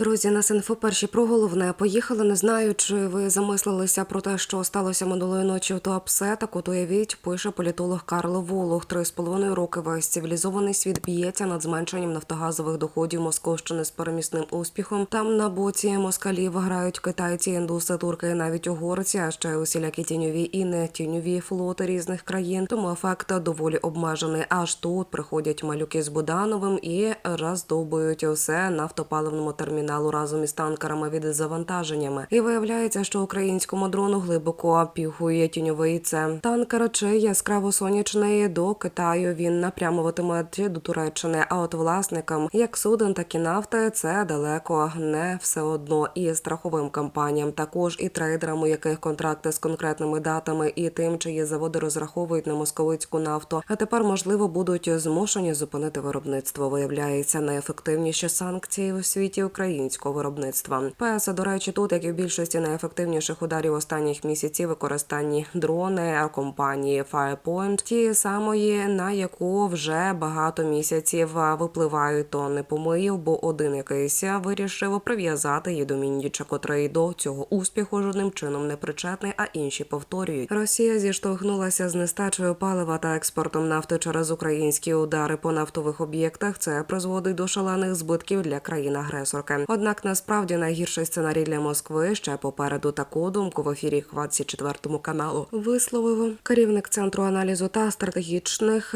Друзі, нас інфо перші про головне. Поїхали. Не знаю, чи ви замислилися про те, що сталося минулої ночі в Туапсе. Так от уявіть, пише політолог Карл Волох. Три з половиною роки весь цивілізований світ б'ється над зменшенням нафтогазових доходів Московщини з перемісним успіхом. Там на боці москалів грають китайці, індуси, турки, і навіть угорці, а ще усілякі тіньові і не тіньові флоти різних країн. Тому ефект доволі обмежений. Аж тут приходять малюки з Будановим і роздовбують усе нафтопаливному терміналу разом із танкерами від завантаженнями. І виявляється, що українському дрону глибоко піхує тіньовий це танкер чи яскраво сонячний до Китаю. Він напрямуватиме до Туреччини. А от власникам як суден, так і нафти це далеко не все одно. І страховим компаніям також і трейдерам, у яких контракти з конкретними датами, і тим, чиї заводи розраховують на московицьку нафту. А тепер можливо будуть змушені зупинити виробництво. Виявляється найефективніші санкції у світі українського виробництва. ПС, до речі, тут як і в більшості найефективніших ударів останніх місяців використані дрони компанії Firepoint, ті самої на яку вже багато місяців випливають тонни помиїв, бо один якийсь вирішив прив'язати її до мініча, котрий до цього успіху жодним чином не причетний, а інші повторюють. Росія зіштовхнулася з нестачею палива та експортом нафти через українські удари по нафтових об'єктах. Це призводить до шалених збитків для країн-агресорки. Однак насправді найгірший сценарій для Москви ще попереду таку думку в ефірі 24 каналу висловив керівник центру аналізу та стратегічних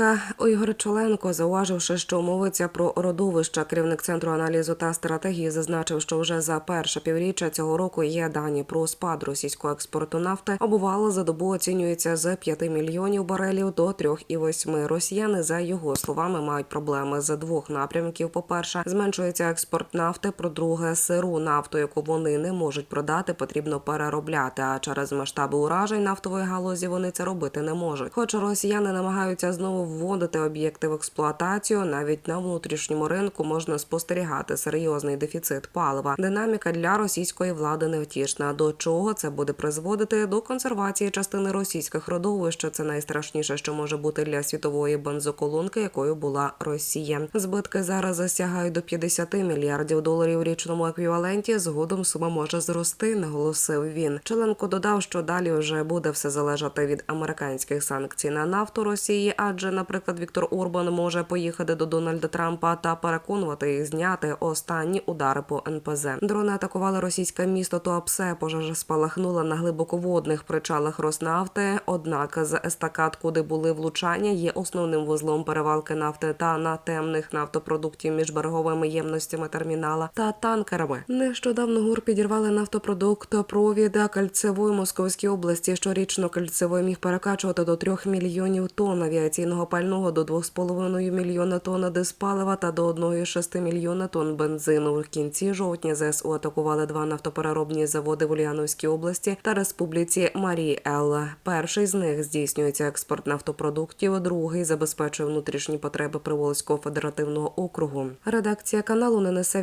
Ігор Чоленко, зауваживши, що мовиться про родовища. Керівник центру аналізу та стратегії зазначив, що вже за перше півріччя цього року є дані про спад російського експорту нафти. Обувало за добу оцінюється з 5 мільйонів барелів до 3,8. Росіяни за його словами мають проблеми з двох напрямків. По перше, зменшується експорт нафти. Друге, сиру нафту, яку вони не можуть продати, потрібно переробляти. А через масштаби уражень нафтової галузі вони це робити не можуть. Хоч росіяни намагаються знову вводити об'єкти в експлуатацію, навіть на внутрішньому ринку можна спостерігати серйозний дефіцит палива. Динаміка для російської влади невтішна. До чого це буде призводити до консервації частини російських родовищ. Це найстрашніше, що може бути для світової бензоколонки, якою була Росія. Збитки зараз засягають до 50 мільярдів доларів річному еквіваленті. Згодом сума може зрости, наголосив він. Челенко додав, що далі вже буде все залежати від американських санкцій на нафту Росії, адже, наприклад, Віктор Орбан може поїхати до Дональда Трампа та переконувати їх зняти останні удари по НПЗ. Дрони атакували російське місто Туапсе. Пожежа спалахнула на глибоководних причалах Роснафти. Однак з естакад, куди були влучання, є основним вузлом перевалки нафти та на темних нафтопродуктів між береговими ємностями термінала та танкерами. Нещодавно ГУР підірвали нафтопродукт провіда кальцевої Московській області. Щорічно кальцевий міг перекачувати до 3 мільйонів тонн авіаційного пального, до 2,5 мільйона тонн диспалива та до 1,6 мільйона тонн бензину. В кінці жовтня ЗСУ атакували два нафтопереробні заводи в Ульяновській області та Республіці Марії Ел. Перший з них здійснюється експорт нафтопродуктів, другий забезпечує внутрішні потреби Приволзького федеративного округу. Редакція каналу не несе